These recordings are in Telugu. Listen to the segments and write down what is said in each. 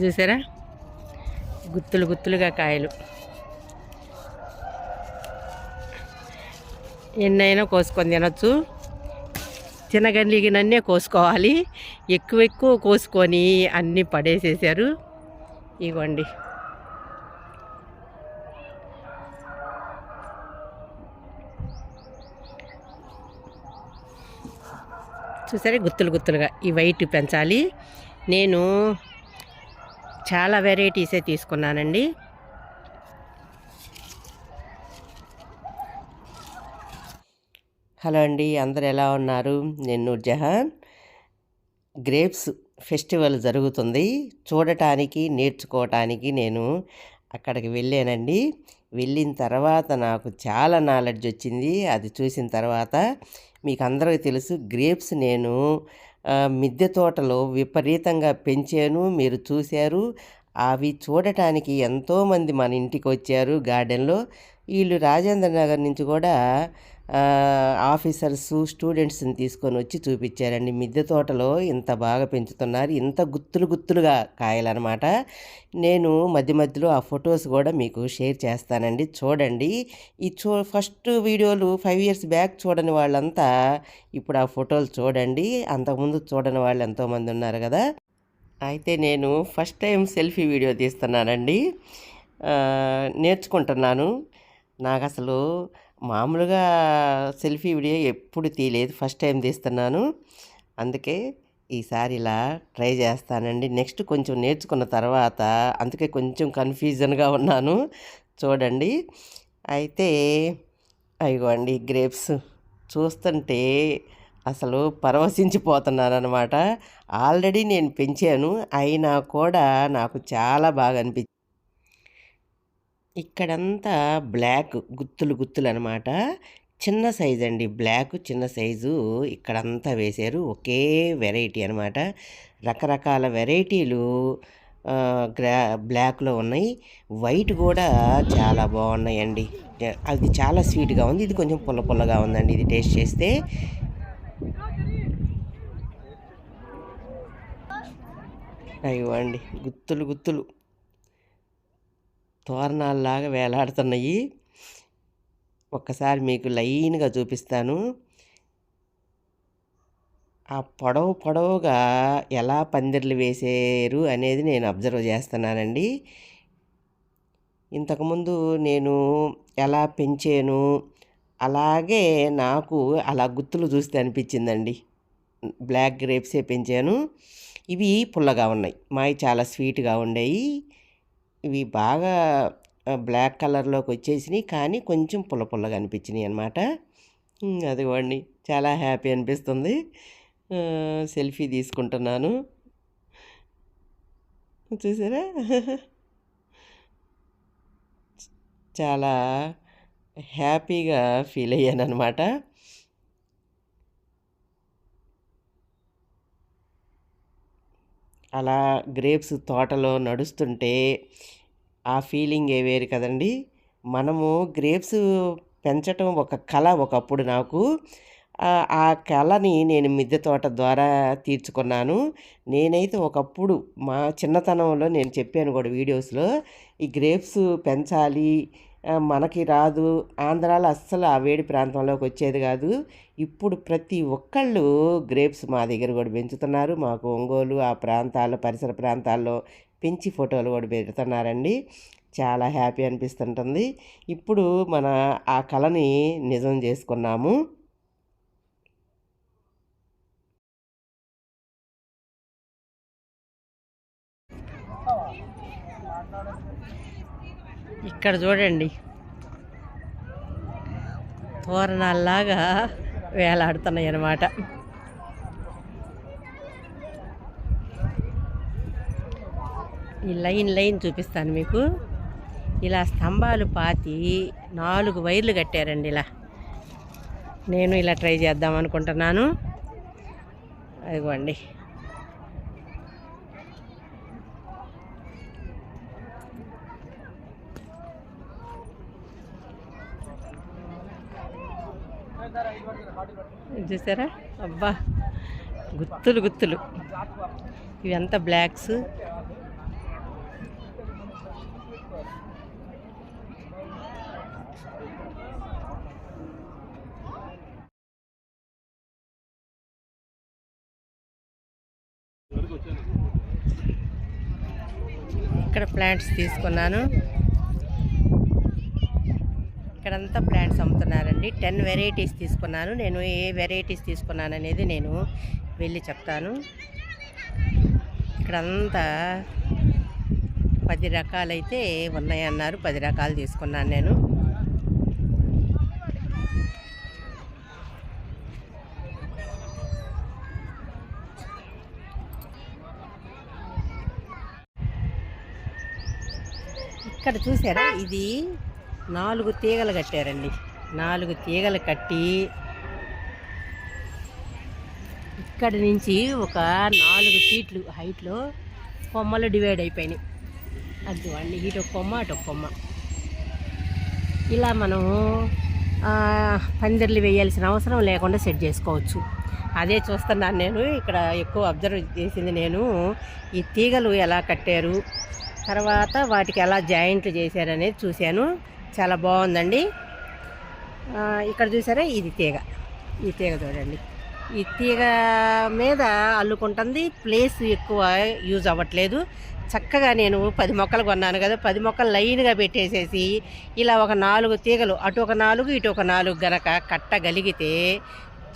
చూసారా? గుత్తులు గుత్తులుగా కాయలు. ఎన్నైనా కోసుకొని తినొచ్చు. తినగలిగినన్నే కోసుకోవాలి. ఎక్కువ ఎక్కువ కోసుకొని అన్నీ పడేసేసారు. ఇవ్వండి చూసారా? గుత్తులు గుత్తులుగా ఈ వైట్ పెంచాలి. నేను చాలా వెరైటీసే తీసుకున్నానండి. హలో అండి అందరు ఎలా ఉన్నారు? నేను నూర్జహాన్ గ్రేప్స్ ఫెస్టివల్ జరుగుతుంది. చూడటానికి నేర్చుకోవటానికి నేను అక్కడికి వెళ్ళానండి. వెళ్ళిన తర్వాత నాకు చాలా నాలెడ్జ్ వచ్చింది. అది చూసిన తర్వాత మీకు అందరికీ తెలుసు గ్రేప్స్ నేను మిద్దె తోటలో విపరీతంగా పెంచాను మీరు చూశారు. అవి చూడటానికి ఎంతోమంది మన ఇంటికి వచ్చారు గార్డెన్లో. వీళ్ళు రాజేంద్ర నగర్ నుంచి కూడా ఆఫీసర్స్ స్టూడెంట్స్ని తీసుకొని వచ్చి చూపించారండి. మిద్దె తోటలో ఇంత బాగా పెంచుతున్నారు. ఇంత గుత్తులు గుత్తులుగా కాయలన్నమాట. నేను మధ్య మధ్యలో ఆ ఫొటోస్ కూడా మీకు షేర్ చేస్తానండి. చూడండి. ఈ చూ ఫస్ట్ వీడియోలు ఫైవ్ ఇయర్స్ బ్యాక్ చూడని వాళ్ళంతా ఇప్పుడు ఆ ఫోటోలు చూడండి. అంతకుముందు చూడని వాళ్ళు ఎంతోమంది ఉన్నారు కదా. అయితే నేను ఫస్ట్ టైం సెల్ఫీ వీడియో తీస్తున్నానండి. నేర్చుకుంటున్నాను. నాకు అసలు మామూలుగా సెల్ఫీ వీడియో ఎప్పుడు తీయలేదు. ఫస్ట్ టైం తీస్తున్నాను. అందుకే ఈసారి ఇలా ట్రై చేస్తానండి. నెక్స్ట్ కొంచెం నేర్చుకున్న తర్వాత అందుకే కొంచెం కన్ఫ్యూజన్గా ఉన్నాను. చూడండి. అయితే అయ్యోండి గ్రేప్స్. చూస్తుంటే అసలు పరవశించిపోతున్నాను అనమాట ఆల్రెడీ నేను పెంచాను. అయినా కూడా నాకు చాలా బాగా అనిపించింది ఇక్కడంతా బ్లాక్ గుత్తులు గుత్తులు అనమాట చిన్న సైజు అండి బ్లాక్ చిన్న సైజు ఇక్కడంతా వేశారు. ఒకే వెరైటీ అనమాట. రకరకాల వెరైటీలు గ్రా బ్లాక్లో ఉన్నాయి. వైట్ కూడా చాలా బాగున్నాయండి. అది చాలా స్వీట్గా ఉంది. ఇది కొంచెం పుల్ల పుల్లగా ఉందండి ఇది టేస్ట్ చేస్తే. అయ్యో అండి గుత్తులు గుత్తులు. తోరణాల్లాగా వేలాడుతున్నాయి. ఒక్కసారి మీకు లైన్గా చూపిస్తాను. ఆ పొడవు పొడవుగా ఎలా పందిర్లు వేసారు అనేది నేను అబ్జర్వ్ చేస్తున్నానండి. ఇంతకుముందు నేను ఎలా పెంచాను అలాగే నాకు అలా గుత్తులు చూస్తే అనిపించిందండి. బ్లాక్ గ్రేప్సే పెంచాను. ఇవి పుల్లగా ఉన్నాయి. మావి చాలా స్వీట్గా ఉండేవి ఇవి బాగా బ్లాక్ కలర్లోకి వచ్చేసినాయి కానీ కొంచెం పుల్ల పుల్లగా అనిపించినాయి అనమాట అదిగోండి. చాలా హ్యాపీ అనిపిస్తుంది. సెల్ఫీ తీసుకుంటున్నాను. చూసారా? చాలా హ్యాపీగా ఫీల్ అయ్యాను అనమాట అలా గ్రేప్స్ తోటలో నడుస్తుంటే ఆ ఫీలింగ్ ఏ వేరు కదండి? మనము గ్రేప్స్ పెంచటం ఒక కళ ఒకప్పుడు నాకు. ఆ కళని నేను మిద్దె తోట ద్వారా తీర్చుకున్నాను. నేనైతే ఒకప్పుడు మా చిన్నతనంలో నేను చెప్పాను కూడా వీడియోస్లో ఈ గ్రేప్స్ పెంచాలి మనకి రాదు. ఆంధ్రాలో అస్సలు ఆ వేడి ప్రాంతంలోకి వచ్చేది కాదు. ఇప్పుడు ప్రతి ఒక్కళ్ళు గ్రేప్స్ మా దగ్గర కూడా పెంచుతున్నారు. మాకు ఒంగోలు ఆ ప్రాంతాల్లో పరిసర ప్రాంతాల్లో పెంచి ఫోటోలు కూడా పెడుతున్నారండి. చాలా హ్యాపీ అనిపిస్తుంటుంది. ఇప్పుడు మన ఆ కళని నిజం చేసుకున్నాము. ఇక్కడ చూడండి. తోరణాల్లాగా వేలాడుతున్నాయి అన్నమాట. ఈ లైన్ లైన్ చూపిస్తాను మీకు. ఇలా స్తంభాలు పాతి నాలుగు వైర్లు కట్టారండి ఇలా. నేను ఇలా ట్రై చేద్దాం అనుకుంటున్నాను. అదిగోండి. చూసారా? అబ్బా గుత్తులు గుత్తులు. ఇవంతా బ్లాక్స్. ఇక్కడ ప్లాంట్స్ తీసుకున్నాను. ఇక్కడంతా ప్లాంట్స్ అమ్ముతున్నారండి. టెన్ వెరైటీస్ తీసుకున్నాను. నేను ఏ వెరైటీస్ తీసుకున్నాను అనేది నేను వెళ్ళి చెప్తాను. ఇక్కడంతా పది రకాలైతే ఉన్నాయన్నారు. పది రకాలు తీసుకున్నాను నేను. ఇక్కడ చూసారా? ఇది నాలుగు తీగలు కట్టారండి. నాలుగు తీగలు కట్టి ఇక్కడి నుంచి ఒక నాలుగు ఫీట్లు హైట్లో కొమ్మలు డివైడ్ అయిపోయినాయి. అది అండి ఇటు ఒక కొమ్మ అటు కొమ్మ. ఇలా మనం పందిర్లు వేయాల్సిన అవసరం లేకుండా సెట్ చేసుకోవచ్చు. అదే చూస్తున్నాను నేను ఇక్కడ ఎక్కువ అబ్జర్వ్ చేసింది నేను. ఈ తీగలు ఎలా కట్టారు తర్వాత వాటికి ఎలా జాయింట్లు చేశారు అనేది చూశాను. చాలా బాగుందండి. ఇక్కడ చూసారా? ఇది తీగ. ఈ తీగ చూడండి. ఈ తీగ మీద అల్లుకుంటుంది. ప్లేస్ ఎక్కువ యూజ్ అవ్వట్లేదు. చక్కగా నేను పది మొక్కలు కొన్నాను కదా. పది మొక్కలు లైన్గా పెట్టేసేసి ఇలా ఒక నాలుగు తీగలు అటు ఒక నాలుగు ఇటు ఒక నాలుగు గనక కట్టగలిగితే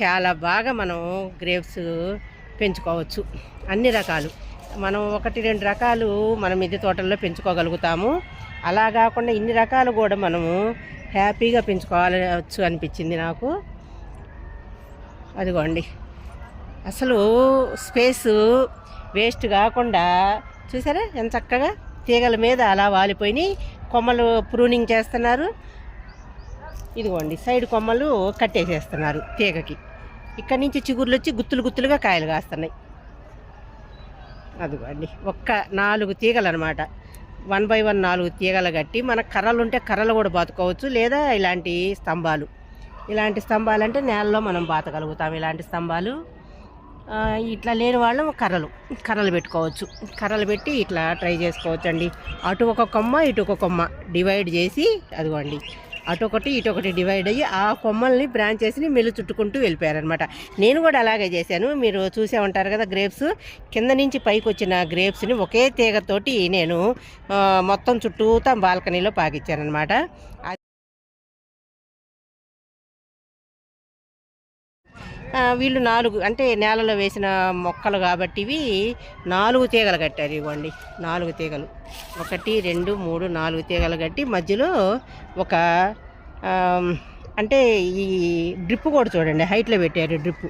చాలా బాగా మనం గ్రేప్స్ పెంచుకోవచ్చు. అన్ని రకాలు. మనం ఒకటి రెండు రకాలు మనం మిద్దె తోటల్లో పెంచుకోగలుగుతాము. అలా కాకుండా ఇన్ని రకాలు కూడా మనము హ్యాపీగా పెంచుకోవచ్చు అనిపించింది నాకు. అదిగోండి. అసలు స్పేసు వేస్ట్ కాకుండా చూసారా ఎంత చక్కగా తీగల మీద అలా వాలిపోయినాయి. కొమ్మలు ప్రూనింగ్ చేస్తున్నారు. ఇదిగోండి సైడ్ కొమ్మలు కట్టేసేస్తున్నారు తీగకి. ఇక్కడి నుంచి చిగుర్లు వచ్చి గుత్తులు గుత్తులుగా కాయలు కాస్తున్నాయి. అదిగోండి ఒక్క నాలుగు తీగలు అనమాట వన్ బై వన్ నాలుగు తీగలు కట్టి మన కర్రలు ఉంటే కర్రలు కూడా బాతుకోవచ్చు లేదా ఇలాంటి స్తంభాలు. ఇలాంటి స్తంభాలు అంటే నేలలో మనం బాతగలుగుతాం ఇలాంటి స్తంభాలు ఇట్లా లేని వాళ్ళు కర్రలు కర్రలు పెట్టుకోవచ్చు. కర్రలు పెట్టి ఇట్లా ట్రై చేసుకోవచ్చు అండి అటు ఒక కొమ్మ ఇటు ఒక కొమ్మ డివైడ్ చేసి అదిగోండి. అటు ఒకటి డివైడ్ అయ్యి ఆ కొమ్మల్ని బ్రాంచెస్ని మెల్లు చుట్టుకుంటూ వెళ్ళిపోయారనమాట నేను కూడా అలాగే చేశాను. మీరు చూసే ఉంటారు కదా గ్రేప్స్ కింద నుంచి పైకి వచ్చిన గ్రేప్స్ని ఒకే తీగతోటి నేను మొత్తం చుట్టూతా బాల్కనీలో పాకిచ్చానమాట వీళ్ళు నాలుగు అంటే నేలలో వేసిన మొక్కలు కాబట్టి ఇవి నాలుగు తీగలు కట్టారు ఇవ్వండి. నాలుగు తీగలు. ఒకటి రెండు మూడు నాలుగు తీగలు కట్టి మధ్యలో ఒక అంటే ఈ డ్రిప్ కూడా చూడండి. హైట్లో పెట్టారు డ్రిప్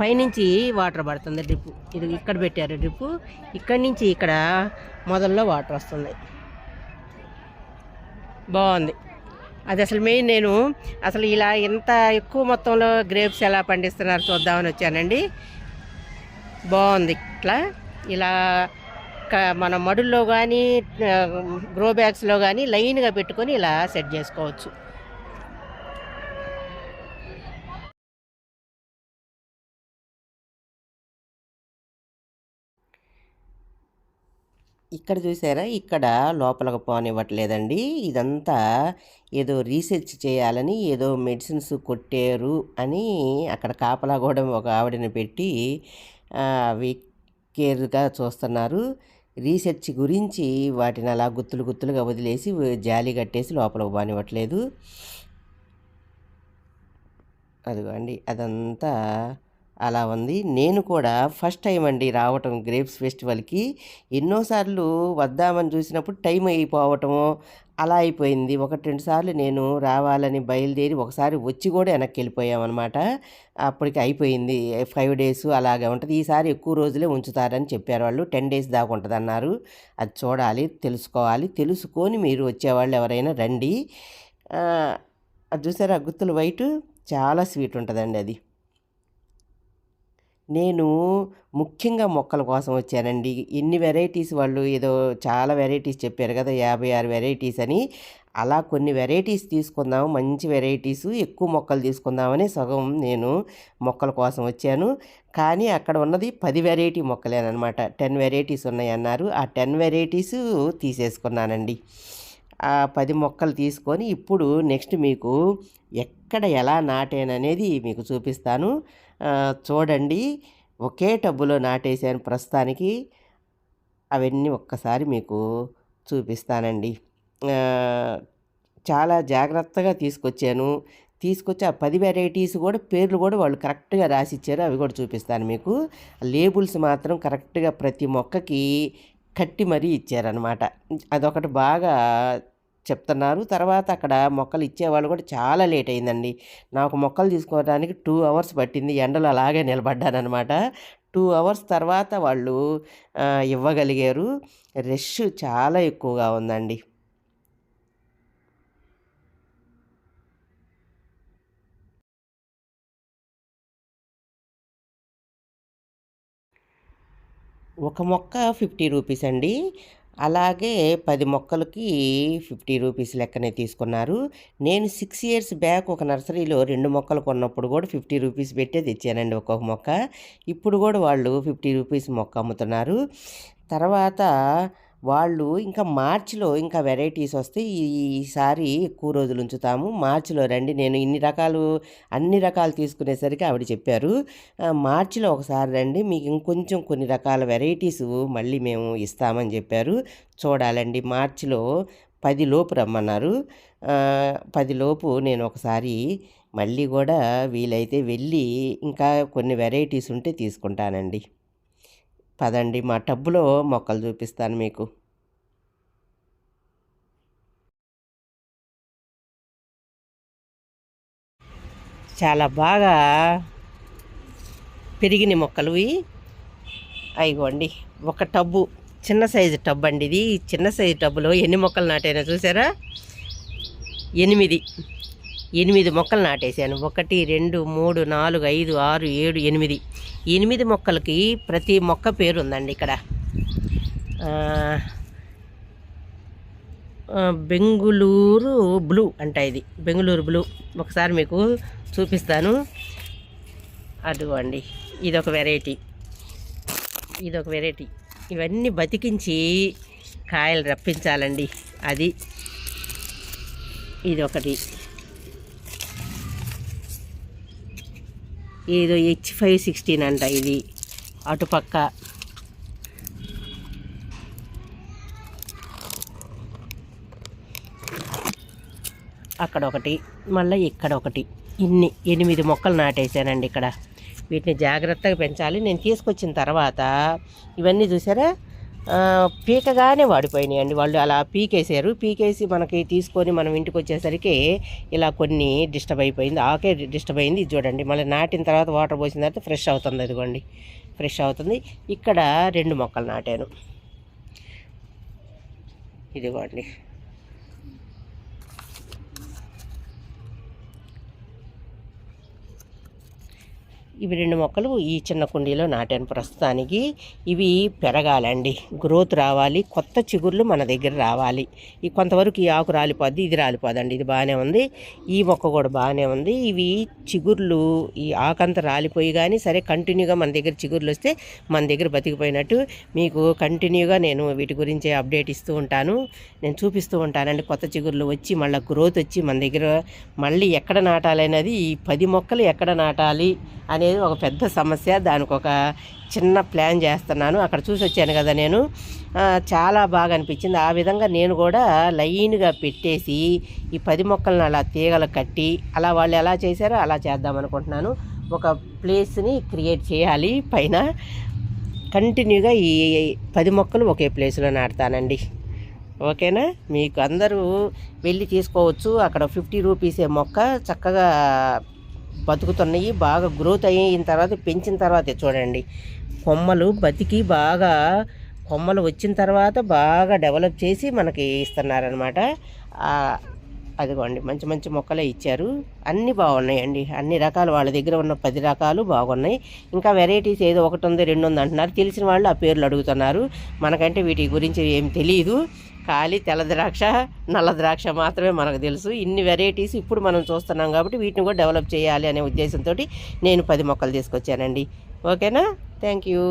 పైనుంచి వాటర్ పడుతుంది డ్రిప్ ఇది ఇక్కడ పెట్టారు డ్రిప్ ఇక్కడి నుంచి ఇక్కడ మొదల్లో వాటర్ వస్తుంది. బాగుంది. అది అసలు మెయిన్ నేను. అసలు ఇలా ఇంత ఎక్కువ మొత్తంలో గ్రేప్స్ ఎలా పండిస్తున్నారు చూద్దామని వచ్చానండి. బాగుంది ఇట్లా. ఇలా క- మన మడుల్లో కానీ గ్రో బ్యాగ్స్లో కానీ లైన్గా పెట్టుకొని ఇలా సెట్ చేసుకోవచ్చు. ఇక్కడ చూసారా? ఇక్కడ లోపలికి పోనివ్వట్లేదండి. ఇదంతా ఏదో రీసెర్చ్ చేయాలని ఏదో మెడిసిన్స్ కొట్టారు అని అక్కడ కాపలా కూడా ఒక ఆవిడని పెట్టి ఆ, అవి కేర్గా చూస్తున్నారు. రీసెర్చ్ గురించి వాటిని అలా గుత్తులు గుత్తులుగా వదిలేసి జాలి కట్టేసి లోపలికి పోనివ్వట్లేదు. అదిగోండి. అదంతా అలా ఉంది. నేను కూడా ఫస్ట్ టైం అండి రావటం గ్రేప్స్ ఫెస్టివల్కి. ఎన్నోసార్లు వద్దామని చూసినప్పుడు టైం అయిపోవటము అలా అయిపోయింది. ఒకటి రెండు సార్లు నేను రావాలని బయలుదేరి ఒకసారి వచ్చి కూడా వెనక్కి వెళ్ళిపోయామన్నమాట అప్పటికి అయిపోయింది. ఫైవ్ డేస్ అలాగే ఉంటుంది. ఈసారి ఎక్కువ రోజులే ఉంచుతారని చెప్పారు వాళ్ళు. టెన్ డేస్ దాకా ఉంటుంది అన్నారు. అది చూడాలి తెలుసుకోవాలి. తెలుసుకొని మీరు వచ్చేవాళ్ళు ఎవరైనా రండి. అది చూసారా? గుత్తులు వైట్. చాలా స్వీట్ ఉంటుందండి అది. నేను ముఖ్యంగా మొక్కల కోసం వచ్చానండి. ఎన్ని వెరైటీస్ వాళ్ళు ఏదో చాలా వెరైటీస్ చెప్పారు కదా యాభై ఆరు వెరైటీస్ అని. అలా కొన్ని వెరైటీస్ తీసుకుందాం మంచి వెరైటీస్ ఎక్కువ మొక్కలు తీసుకుందామని సగం నేను మొక్కల కోసం వచ్చాను. కానీ అక్కడ ఉన్నది పది వెరైటీ మొక్కలేనమాట టెన్ వెరైటీస్ ఉన్నాయి అన్నారు ఆ టెన్ వెరైటీస్ తీసేసుకున్నానండి. ఆ పది మొక్కలు తీసుకొని ఇప్పుడు నెక్స్ట్ మీకు ఎక్కడ ఎలా నాటాననేది మీకు చూపిస్తాను. చూడండి. ఒకే టబ్బులో నాటేసాను ప్రస్తుతానికి. అవన్నీ ఒక్కసారి మీకు చూపిస్తానండి. చాలా జాగ్రత్తగా తీసుకొచ్చాను. తీసుకొచ్చి ఆ పది వెరైటీస్ కూడా పేర్లు కూడా వాళ్ళు కరెక్ట్గా రాసి ఇచ్చారు అవి కూడా చూపిస్తాను మీకు. లేబుల్స్ మాత్రం కరెక్ట్గా ప్రతి మొక్కకి కట్టి మరీ ఇచ్చారనమాట అదొకటి బాగా చెప్తున్నారు. తర్వాత అక్కడ మొక్కలు ఇచ్చేవాళ్ళు కూడా చాలా లేట్ అయిందండి. నాకు మొక్కలు తీసుకోవడానికి టూ అవర్స్ పట్టింది. ఎండలో అలాగే నిలబడ్డానమాట టూ అవర్స్ తర్వాత వాళ్ళు ఇవ్వగలిగారు. రష్ చాలా ఎక్కువగా ఉందండి. ఒక మొక్క ఫిఫ్టీ రూపీస్ అండి. అలాగే పది మొక్కలకి ఫిఫ్టీ రూపీస్ లెక్కనే తీసుకున్నారు. నేను సిక్స్ ఇయర్స్ బ్యాక్ ఒక నర్సరీలో రెండు మొక్కలు కొన్నప్పుడు కూడా ఫిఫ్టీ రూపీస్ పెట్టే తెచ్చానండి ఒక్కొక్క మొక్క. ఇప్పుడు కూడా వాళ్ళు ఫిఫ్టీ రూపీస్ మొక్క అమ్ముతున్నారు. తర్వాత వాళ్ళు ఇంకా మార్చిలో ఇంకా వెరైటీస్ వస్తే ఈసారి ఎక్కువ రోజులు ఉంచుతాము. మార్చిలో రండి. నేను ఇన్ని రకాలు అన్ని రకాలు తీసుకునేసరికి ఆవిడ చెప్పారు. మార్చిలో ఒకసారి రండి. మీకు ఇంకొంచెం కొన్ని రకాల వెరైటీస్ మళ్ళీ మేము ఇస్తామని చెప్పారు. చూడాలండి. మార్చిలో పది లోపు రమ్మన్నారు. పదిలోపు నేను ఒకసారి మళ్ళీ కూడా వీలైతే వెళ్ళి ఇంకా కొన్ని వెరైటీస్ ఉంటే తీసుకుంటానండి. పదండి మా టబ్బులో మొక్కలు చూపిస్తాను మీకు. చాలా బాగా పెరిగిన మొక్కలు ఇవి. అయిగోండి ఒక టబ్బు చిన్న సైజు టబ్ అండి ఇది చిన్న సైజు టబ్బులో ఎన్ని మొక్కలు నాటైనా చూసారా? ఎనిమిది. ఎనిమిది మొక్కలు నాటేశాను. ఒకటి రెండు మూడు నాలుగు ఐదు ఆరు ఏడు ఎనిమిది. ఎనిమిది మొక్కలకి ప్రతి మొక్క పేరు ఉందండి ఇక్కడ బెంగుళూరు బ్లూ అంట ఇది. బెంగుళూరు బ్లూ. ఒకసారి మీకు చూపిస్తాను. అదిగోండి. ఇదొక వెరైటీ. ఇదొక వెరైటీ. ఇవన్నీ బతికించి కాయలు రప్పించాలండి. అది. ఇదొకటి. ఏదో హెచ్ ఫైవ్ సిక్స్టీన్ అంట ఇది. అటుపక్క అక్కడ ఒకటి మళ్ళీ ఇక్కడ ఒకటి. ఇన్ని ఎనిమిది మొక్కలు నాటేశానండి ఇక్కడ. వీటిని జాగ్రత్తగా పెంచాలి. నేను తీసుకొచ్చిన తర్వాత ఇవన్నీ చూసారా? పీకగానే వాడిపోయినాయి అండి వాళ్ళు అలా పీకేసారు పీకేసి మనకి తీసుకొని మనం ఇంటికి వచ్చేసరికి ఇలా కొన్ని డిస్టర్బ్ అయిపోయింది. ఆకే డిస్టర్బ్ అయింది. ఇది చూడండి. మళ్ళీ నాటిన తర్వాత వాటర్ పోసిన తర్వాత ఫ్రెష్ అవుతుంది అదిగోండి. ఫ్రెష్ అవుతుంది. ఇక్కడ రెండు మొక్కలు నాటాను. ఇదిగోండి. ఇవి రెండు మొక్కలు ఈ చిన్న కుండీలో నాటాను. ప్రస్తుతానికి ఇవి పెరగాలండి. గ్రోత్ రావాలి. కొత్త చిగుర్లు మన దగ్గర రావాలి. ఈ కొంతవరకు ఈ ఆకు రాలిపోద్ది ఇది రాలిపోదండి. ఇది బాగానే ఉంది. ఈ మొక్క కూడా బాగానే ఉంది. ఇవి చిగుర్లు ఈ ఆకంతా రాలిపోయి కానీ సరే కంటిన్యూగా మన దగ్గర చిగుర్లు వస్తే మన దగ్గర బతికిపోయినట్టు మీకు కంటిన్యూగా నేను వీటి గురించి అప్డేట్ ఇస్తూ ఉంటాను. నేను చూపిస్తూ ఉంటానండి. కొత్త చిగుర్లు వచ్చి మళ్ళీ గ్రోత్ వచ్చి మన దగ్గర మళ్ళీ ఎక్కడ నాటాలి అనేది ఈ పది మొక్కలు ఎక్కడ నాటాలి అనేది ఒక పెద్ద సమస్య. దానికి ఒక చిన్న ప్లాన్ చేస్తున్నాను. అక్కడ చూసి వచ్చాను కదా నేను. చాలా బాగా అనిపించింది. ఆ విధంగా నేను కూడా లైన్గా పెట్టేసి ఈ పది మొక్కలను అలా తీగలు కట్టి అలా వాళ్ళు ఎలా చేశారో అలా చేద్దాం అనుకుంటున్నాను. ఒక ప్లేస్ని క్రియేట్ చేయాలి. పైన కంటిన్యూగా ఈ పది మొక్కలు ఒకే ప్లేస్లో నాటుతానండి. ఓకేనా? మీకు అందరూ వెళ్ళి తీసుకోవచ్చు. అక్కడ ఫిఫ్టీ రూపీసే మొక్క. చక్కగా బతుకుతున్నాయి బాగా గ్రోత్ అయిన తర్వాత పెంచిన తర్వాతే చూడండి. కొమ్మలు బతికి బాగా కొమ్మలు వచ్చిన తర్వాత బాగా డెవలప్ చేసి మనకి ఇస్తున్నారనమాట అదిగోండి మంచి మంచి మొక్కలే ఇచ్చారు. అన్నీ బాగున్నాయండి. అన్ని రకాలు వాళ్ళ దగ్గర ఉన్న పది రకాలు బాగున్నాయి. ఇంకా వెరైటీస్ ఏదో ఒకటి ఉంది రెండు ఉంది అంటున్నారు. తెలిసిన వాళ్ళు ఆ పేర్లు అడుగుతున్నారు. మనకంటే వీటి గురించి ఏం తెలియదు ఖాళీ తెల్ల ద్రాక్ష నల్ల ద్రాక్ష మాత్రమే మనకు తెలుసు. ఇన్ని వెరైటీస్ ఇప్పుడు మనం చూస్తున్నాం కాబట్టి వీటిని కూడా డెవలప్ చేయాలి అనే ఉద్దేశంతో నేను పది మొక్కలు తీసుకొచ్చానండి. ఓకేనా? Thank you